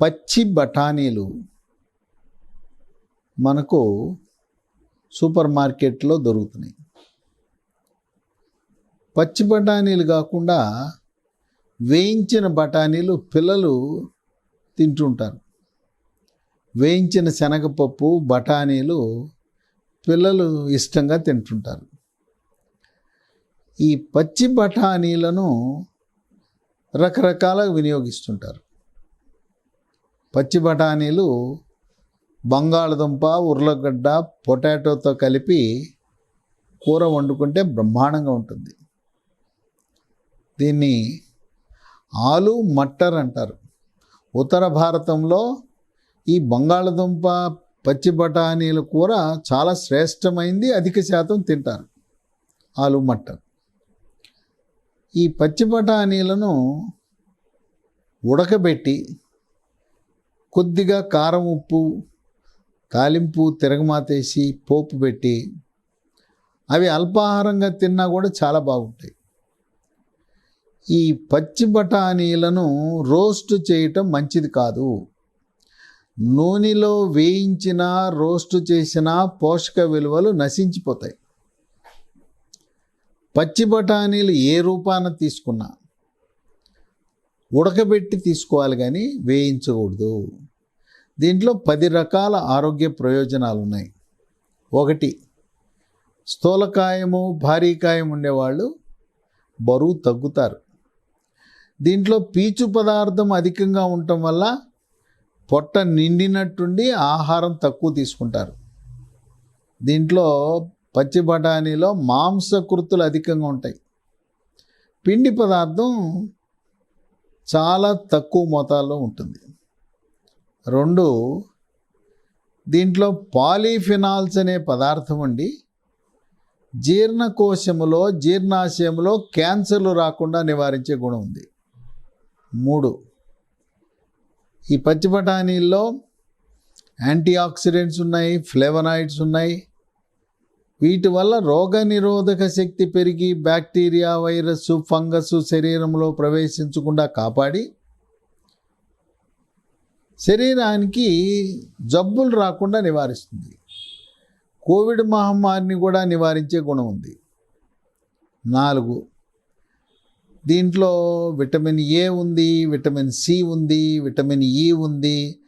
పచ్చి బఠానీలు మనకు సూపర్ మార్కెట్లో దొరుకుతున్నాయి. పచ్చి బఠానీలు కాకుండా వేయించిన బఠానీలు పిల్లలు తింటుంటారు. వేయించిన శనగపప్పు బఠానీలు పిల్లలు ఇష్టంగా తింటుంటారు. ఈ పచ్చి బఠానీలను రకరకాలుగా వినియోగిస్తుంటారు. పచ్చి బఠానీలు బంగాళదుంప ఉర్లగడ్డ పొటాటోతో కలిపి కూర వండుకుంటే బ్రహ్మాండంగా ఉంటుంది. దీన్ని ఆలు మట్టర్ అంటారు. ఉత్తర భారతంలో ఈ బంగాళదుంప పచ్చి బఠానీల కూర చాలా శ్రేష్టమైంది అధిక శాతం తింటారు ఆలు మట్టర్. ఈ పచ్చి బఠానీలను ఉడకబెట్టి కొద్దిగా కారం ఉప్పు తాలింపు తిరగమాతేసి పోపు పెట్టి అవి అల్పాహారంగా తిన్నా కూడా చాలా బాగుంటాయి. ఈ పచ్చి బఠానీలను రోస్ట్ చేయటం మంచిది కాదు. నూనెలో వేయించిన రోస్ట్ చేసిన పోషక విలువలు నశించిపోతాయి. పచ్చి బఠానీలు ఏ రూపాన తీసుకున్నా ఉడకబెట్టి తీసుకోవాలి కానీ వేయించకూడదు. దీంట్లో పది రకాల ఆరోగ్య ప్రయోజనాలు ఉన్నాయి ఒకటి స్థూలకాయము భారీకాయం ఉండేవాళ్ళు బరువు తగ్గుతారు. దీంట్లో పీచు పదార్థం అధికంగా ఉండటం వల్ల పొట్ట నిండినట్టుండి ఆహారం తక్కువ తీసుకుంటారు. దీంట్లో పచ్చి బఠానీలో మాంసకృతులు అధికంగా ఉంటాయి. పిండి పదార్థం చాలా తక్కువ మోతాదులో ఉంటుంది. రెండు దీంట్లో పాలీఫినాల్స్ అనే పదార్థం ఉండి జీర్ణకోశములో జీర్ణాశయంలో క్యాన్సర్లు రాకుండా నివారించే గుణం ఉంది. మూడు ఈ పచ్చి బఠానీల్లో యాంటీ ఆక్సిడెంట్స్ ఉన్నాయి ఫ్లేవనాయిడ్స్ ఉన్నాయి వీటి వల్ల రోగ నిరోధక శక్తి పెరిగి బ్యాక్టీరియా వైరస్ ఫంగస్ శరీరంలో ప్రవేశించకుండా కాపాడి శరీరానికి జబ్బులు రాకుండా నివారిస్తుంది. కోవిడ్ మహమ్మారిని కూడా నివారించే గుణం ఉంది. నాలుగు దీంట్లో విటమిన్ ఏ ఉంది విటమిన్ సి ఉంది విటమిన్ ఈ ఉంది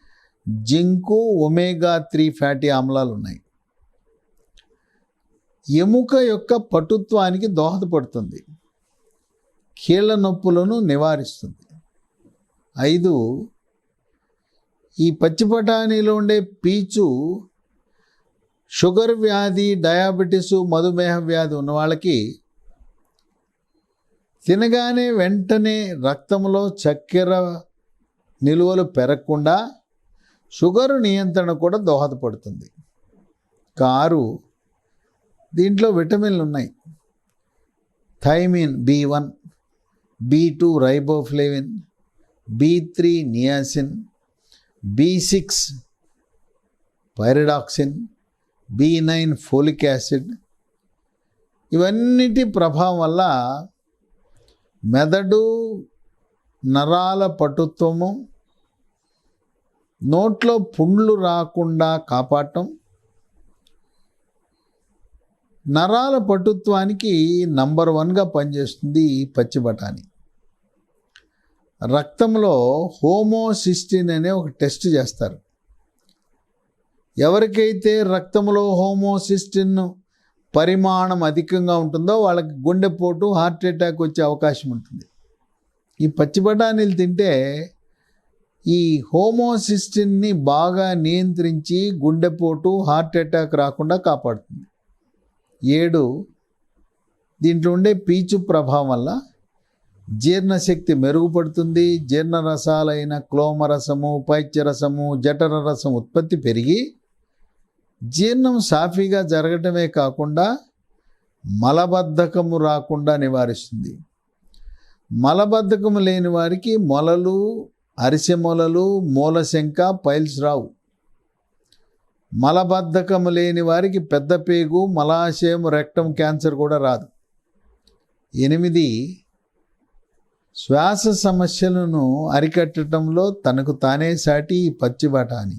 జింకు ఒమేగా త్రీ ఫ్యాటీ ఆమ్లాలు ఉన్నాయి. ఎముక యొక్క పటుత్వానికి దోహదపడుతుంది. కీళ్ళ నొప్పులను నివారిస్తుంది. ఐదు ఈ పచ్చి బఠానీలో ఉండే పీచు షుగర్ వ్యాధి డయాబెటీసు మధుమేహ వ్యాధి ఉన్న వాళ్ళకి తినగానే వెంటనే రక్తంలో చక్కెర నిలువలు పెరగకుండా షుగరు నియంత్రణ కూడా దోహదపడుతుంది. కారు దీంట్లో విటమిన్లు ఉన్నాయి. Thiamine B one B two riboflavin B three niacin B six pyridoxine B nine folic acid. ఇవన్నిటి ప్రభావం వల్ల మెదడు నరాల పటుత్వము నోట్లో పుండ్లు రాకుండా కాపాడటం నరాల పటుత్వానికి నంబర్ వన్గా పనిచేస్తుంది పచ్చి బఠానీ. రక్తంలో హోమోసిస్టిన్ అనే ఒక టెస్ట్ చేస్తారు. ఎవరికైతే రక్తంలో హోమోసిస్టిన్ పరిమాణం అధికంగా ఉంటుందో వాళ్ళకి గుండెపోటు హార్ట్ అటాక్ వచ్చే అవకాశం ఉంటుంది. ఈ పచ్చి బఠానీలు తింటే ఈ హోమోసిస్టిన్ని బాగా నియంత్రించి గుండెపోటు హార్ట్ అటాక్ రాకుండా కాపాడుతుంది. ఏడు. దీంట్లో ఉండే పీచు ప్రభావం వల్ల జీర్ణశక్తి మెరుగుపడుతుంది జీర్ణ రసాలైన క్లోమరసము పైత్యరసము జఠర రసం ఉత్పత్తి పెరిగి జీర్ణం సాఫీగా జరగటమే కాకుండా మలబద్ధకము రాకుండా నివారిస్తుంది. మలబద్ధకము లేని వారికి మొలలు అరిసె మొలలు మూలశంక పైల్స్ రావు. మలబద్ధకము లేని వారికి పెద్ద పేగు మలాశయం రెక్టం క్యాన్సర్ కూడా రాదు. ఎనిమిది శ్వాస సమస్యలను అరికట్టడంలో తనకు తానే సాటి ఈ పచ్చి బఠానీ.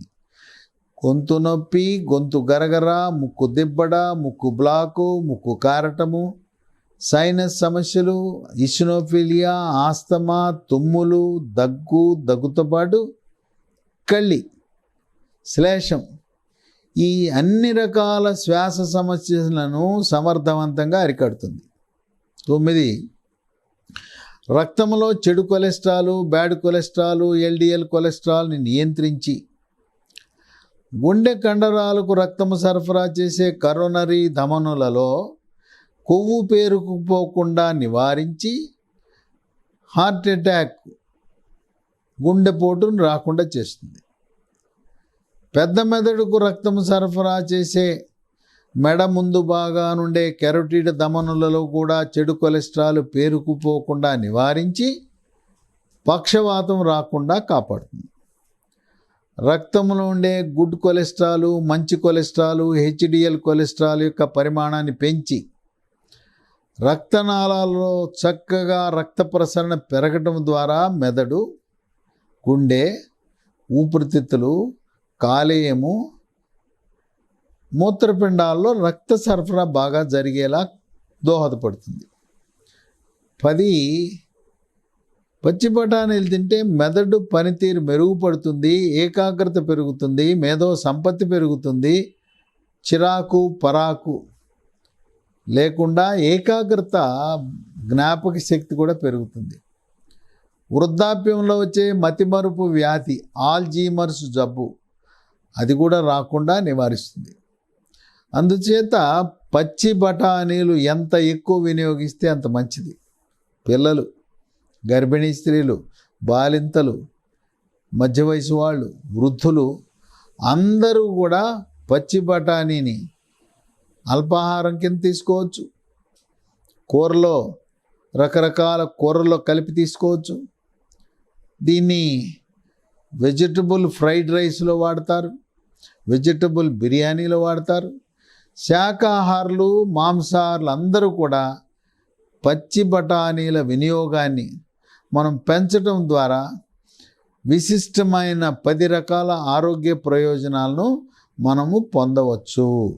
గొంతు నొప్పి గొంతు గరగర ముక్కు దిబ్బడ ముక్కు బ్లాకు ముక్కు కారటము సైనస్ సమస్యలు ఇసినోఫిలియా ఆస్తమా తుమ్ములు దగ్గు దగ్గుతో పాటు కళ్ళి శ్లేషం. ఈ అన్ని రకాల శ్వాస సమస్యలను సమర్థవంతంగా అరికడుతుంది. తొమ్మిది రక్తంలో చెడు కొలెస్ట్రాల్ బ్యాడ్ కొలెస్ట్రాల్ ఎల్డిఎల్ కొలెస్ట్రాల్ని నియంత్రించి గుండె కండరాలకు రక్తము సరఫరా చేసే కరోనరీ ధమనులలో కొవ్వు పేరుకుపోకుండా నివారించి హార్ట్ అటాక్ గుండెపోటును రాకుండా చేస్తుంది. పెద్ద మెదడుకు రక్తం సరఫరా చేసే మెడ ముందు బాగా నుండే కెరోటిడ్ ధమనులలో కూడా చెడు కొలెస్ట్రాల్ పేరుకుపోకుండా నివారించి పక్షవాతం రాకుండా కాపాడుతుంది. రక్తంలో ఉండే గుడ్ కొలెస్ట్రాల్ మంచి కొలెస్ట్రాల్ హెచ్డిఎల్ కొలెస్ట్రాల్ యొక్క పరిమాణాన్ని పెంచి రక్తనాళాలలో చక్కగా రక్త ప్రసరణ పెరగటం ద్వారా మెదడు గుండె ఊపిరితిత్తులు కాలేయము మూత్రపిండాల్లో రక్త సరఫరా బాగా జరిగేలా దోహదపడుతుంది. పది పచ్చి బఠానీలు తింటే మెదడు పనితీరు మెరుగుపడుతుంది ఏకాగ్రత పెరుగుతుంది మేధో సంపత్తి పెరుగుతుంది చిరాకు పరాకు లేకుండా ఏకాగ్రత జ్ఞాపక శక్తి కూడా పెరుగుతుంది. వృద్ధాప్యంలో వచ్చే మతిమరుపు వ్యాధి ఆల్జీమర్స్ జబ్బు అది కూడా రాకుండా నివారిస్తుంది. అందుచేత పచ్చి బఠానీలు ఎంత ఎక్కువ వినియోగిస్తే అంత మంచిది. పిల్లలు గర్భిణీ స్త్రీలు బాలింతలు మధ్య వయసు వాళ్ళు వృద్ధులు అందరూ కూడా పచ్చి బఠానీని అల్పాహారం కింద తీసుకోవచ్చు. కూరలో రకరకాల కూరల్లో కలిపి తీసుకోవచ్చు. దీన్ని వెజిటబుల్ ఫ్రైడ్ రైస్లో వాడతారు. వెజిటబుల్ బిర్యానీలో వాడతారు. శాకాహారులు మాంసాహారులు అందరూ కూడా పచ్చి బఠానీల వినియోగాన్ని మనం పెంచడం ద్వారా విశిష్టమైన పది రకాల ఆరోగ్య ప్రయోజనాలను మనము పొందవచ్చు.